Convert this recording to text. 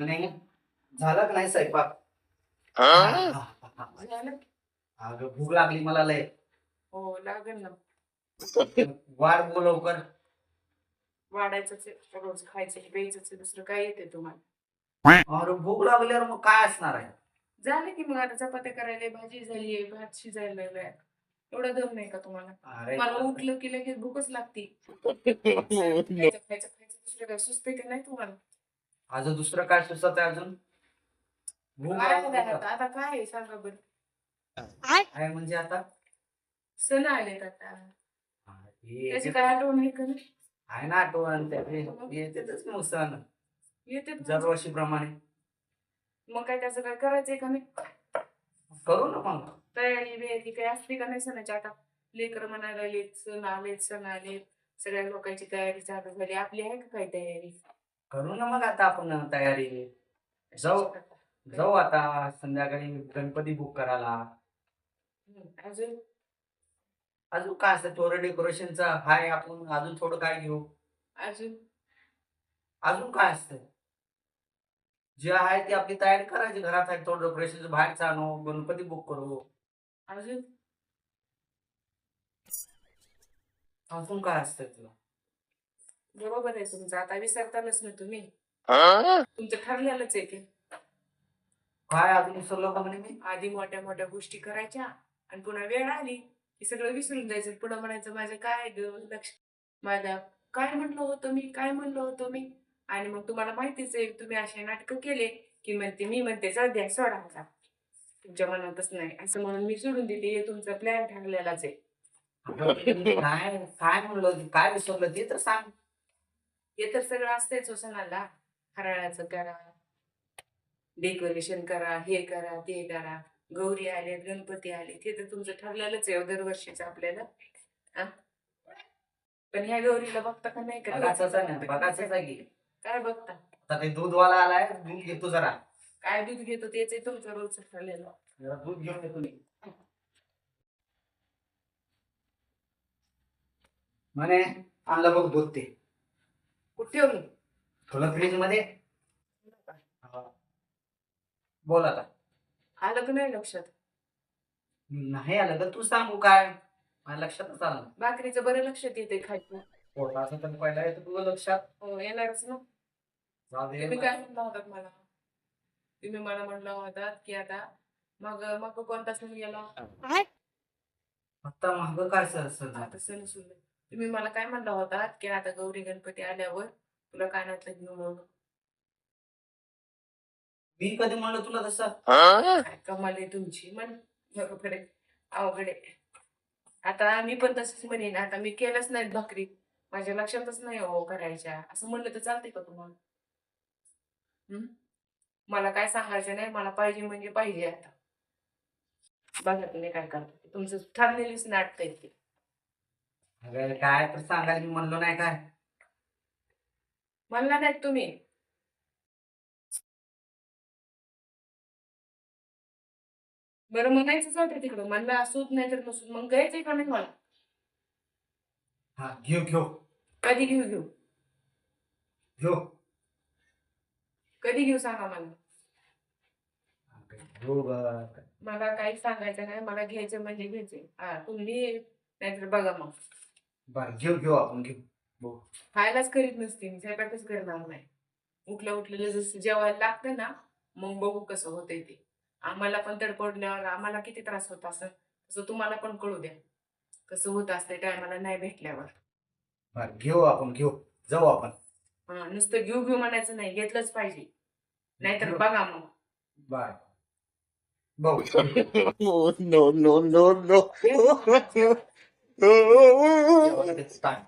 म्हणे झालं का नाही स्वयंपाक? झालं? अगं भूक लागली मला लय. हो लागेल ना. वाढ बोल लवकर. वाढायचंच आहे, रोज खायचं प्यायचंच आहे, दुसरं काय येते तुम्हाला? अरे भूक लागल्यावर मग काय असणार आहे? झालं की मग आता चपात्या करायला भाजी झाली भात शिजायला लागलाय. एवढा दम नाही का तुम्हाला? अरे मला उठलं की लगेच भूकच लागते. खायचं खायचं खायचं. दुसरं काय सुचते की नाही तुम्हाला? अजून दुसरं काय सुचत आहे अजून? काय? आता आता काय आहे? सांगा बरं. काय म्हणजे आता? सण आलेत आता. हा, हे त्याची काय आठवण आहे का? नाही आहे ना आठवण त्या येतेच मग सण. येते दरवर्षी प्रमाणे मग काय त्याचं काय करायचंय का नाही? करू ना मग. तयारी बियारी काही असते का नाही सणाची? आता लेकर म्हणायला लागलेत सण आलेत सण आलेत. सगळ्या लोकांची तयारी चालू झाली. आपली आहे का काय तयारी? करू ना मग आता आपण तयारी. जाऊ. जाऊ आता संध्याकाळी गणपती बुक करायला. अजून? अजून काय असतं? थोडं डेकोरेशनचं हाय आपण. अजून थोडं काय घेऊ? अजून? अजून काय असतं? जे आहे ते आपली तयारी करायची. घरात आहे थोडं डेकोरेशनचं बाहेरचं आणू गणपती बुक करू. अजून? अजून काय असतं तुला? बरोबर आहे तुमचं. आता विसरतानच ना तुम्ही. तुमचं ठरलेलंच आहे ते. काय अजून विसरलो का म्हणे मी? आधी मोठ्या मोठ्या गोष्टी करायच्या आणि पुन्हा वेळ आली की सगळं विसरून जायचं. पुन्हा म्हणायचं माझं काय ग? लक्ष माझ्या काय म्हणलं होतं मी? काय म्हणलं होतं मी आणि मग तुम्हाला माहितीच आहे तुम्ही असे नाटकं केले की म्हणते मी म्हणते सध्या सोडा आता. तुमच्या मनातच नाही. असं म्हणून मी सोडून दिली. हे तुमचा प्लॅन ठरलेलाच आहे. काय काय म्हणलं काय विसरलं ते तर सांग. हे तर सगळं असतंच सणाला हराळाचं करा डेकोरेशन करा हे करा ते करा. गौरी आले गणपती आले ते तर तुमचं ठरलेलंच आहे हो दरवर्षीच आपल्याला? पण ह्या गौरीला बघता का नाही का. काय बघता? दूधवाला आलाय दूध घेतो जरा. काय दूध घेतो तेच तुमचं रोजचं ठरलेलं. दूध घेऊन येतो मी. म्हणे आणलं बघ दूध ते कुठे ठेवलं ठेवलं फ्रीजमध्ये बोल आता. आलं का नाही लक्षात? नाही आलं तर तू सांगू काय? माझ्या लक्षातच आलं नाही. भाकरीचं बरं लक्षात येते खायचं तर पहिला येतं तुझं लक्षात. हो येणारच ना. जाऊ दे. तुम्ही काय म्हणला होतात मला? तुम्ही मला म्हणला होतात की आता मग मग कोणता सण गेला. आता माग काय सर सर आता सण सुरू तुम्ही मला काय म्हणला होतात की आता गौरी गणपती आल्यावर तुला कानातलं घेऊ म्हणून? मी कधी म्हणलं तुला तसं? काय कमाल आहे तुमची म्हण बरोबर आहे अवघड आहे. आता मी पण तसंच म्हणेन आता मी केलंच नाही भाकरी. माझ्या लक्षातच नाही हो करायच्या. असं म्हणलं तर चालतंय का तुम्हाला? हम्म? मला काय सांगायचं नाही मला पाहिजे म्हणजे पाहिजे आता. बघा तुम्ही काय करता. तुमचं ठरलेलीच नाटक आहे ते. अगं काय तर सांगायला मी म्हणलो नाही काय? म्हणला नाही तुम्ही? बरं म्हणायचं जाऊ तिकडं. म्हणलं असूच नाही तर नसून मग गायचंय का नाही मला हा घेऊ घेऊ. कधी घेऊ घेऊ? घेऊ. कधी घेऊ सांगा मला? घेऊ बघ. मला काही सांगायचं नाही. मला घ्यायचं म्हणजे घ्यायचंय हा तुम्ही नाहीतर बघा मग. बरं घेऊ घेऊ आपण घेऊ. बघू. खायलाच करीत नसते मी स्वयंपाकच करणार नाही. उठल्या उठलेलं जसं जेवायला लागतं ना मग बघू कसं होतंय ते. आम्हाला पण तडपडल्यावर आम्हाला किती त्रास होत असं तसं तुम्हाला पण कळू द्या. कसं होत असतंय टायमाला नाही भेटल्यावर. बरं घेऊ आपण घेऊ. जाऊ आपण. हा नुसतं घेऊ घेऊ म्हणायचं नाही घेतलंच पाहिजे. नाहीतर बघा मग. बर. बघू. Oh no no no. Oh, it's time.